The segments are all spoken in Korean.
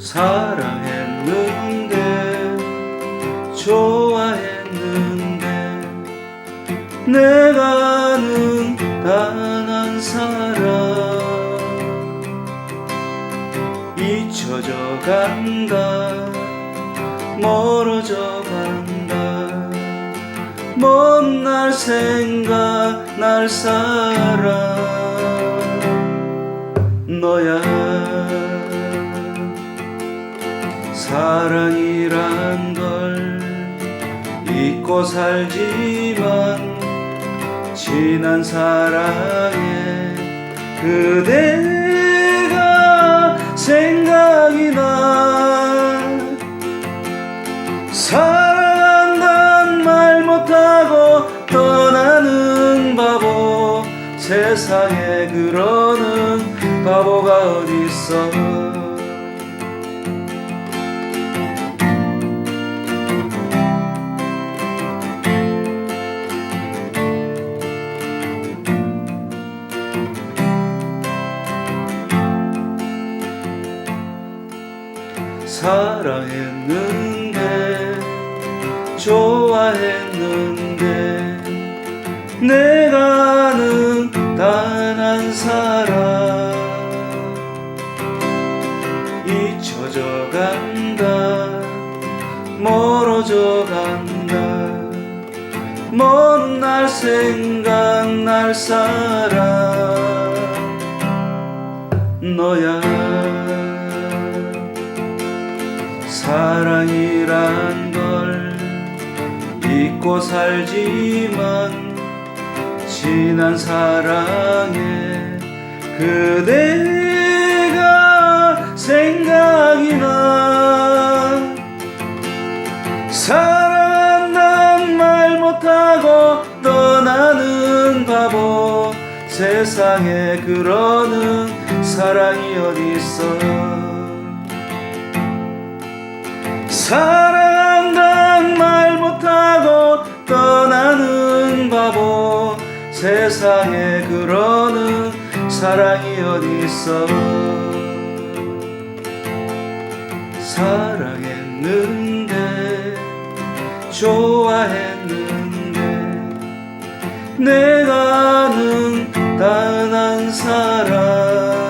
사랑했는데 좋아했는데 내가 아는 단한 사람. 잊혀져 간다 멀어져 간다. 먼 날 생각 날 사람 너야 사랑이란 걸 잊고 살지만 지난 사랑에 그대가 생각이 나. 사랑한단 말 못하고 떠나는 바보 세상에 그러는 바보가 어딨어 사랑했는데 좋아했는데 내가 아는 단 한 사람. 잊혀져 간다 멀어져 간다. 먼 날 생각날 사람 너야 사랑이란 걸 잊고 살지만 지난 사랑에 그대가 생각이 나. 사랑한단 말 못하고 떠나는 바보 세상에 그러는 사랑이 어딨어 사랑한단 말 못하고 떠나는 바보. 세상에 그러는 사랑이 어딨어? 사랑했는데 좋아했는데 내가 아는 단한 사람.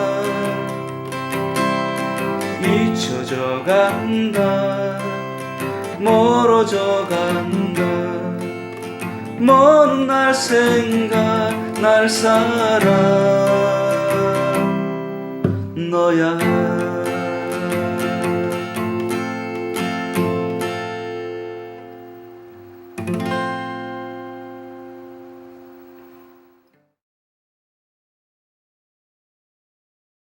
잊혀져 간다 멀어져 간다. 먼 날 생각 날 사람 너야